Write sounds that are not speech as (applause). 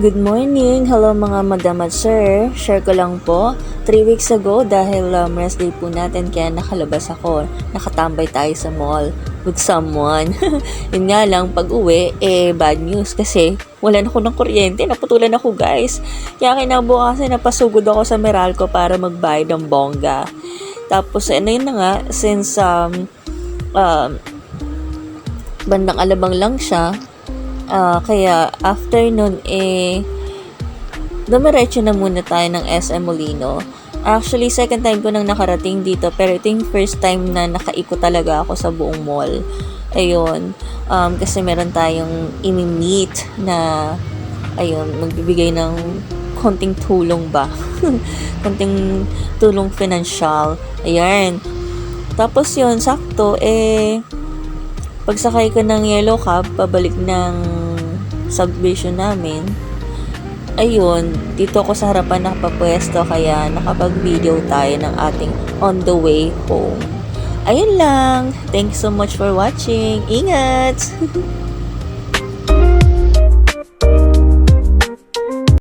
Good morning! Hello mga madam at sir. Share ko lang po. 3 weeks ago, dahil um, rest day po natin, kaya nakalabas ako. Nakatambay tayo sa mall with someone. (laughs) Yun nga lang, pag uwi, eh, bad news kasi wala na ako ng kuryente. Naputulan ako, guys. Kaya kinabukasan, napasugod ako sa Meralco para magbayad ng bongga. Tapos, ano yun na nga, since um, um, bandang alabang lang siya, Ah, kaya after nun eh dumiretso na muna tayo ng SM Molino. Actually, second time ko nang nakarating dito, pero ito yung first time na nakaikot talaga ako sa buong mall. Ayun. Um, kasi meron tayong imi-meet na, ayun, magbibigay ng konting tulong ba? (laughs) konting tulong financial. Ayan. Tapos yun, sakto, eh, pagsakay ko ng yellow cab, pabalik ng subdivision namin, ayun, dito ako sa harapan nakapapwesto kaya nakapag-video tayo ng ating on the way home. Ayun lang. Thanks so much for watching. Ingat! (laughs)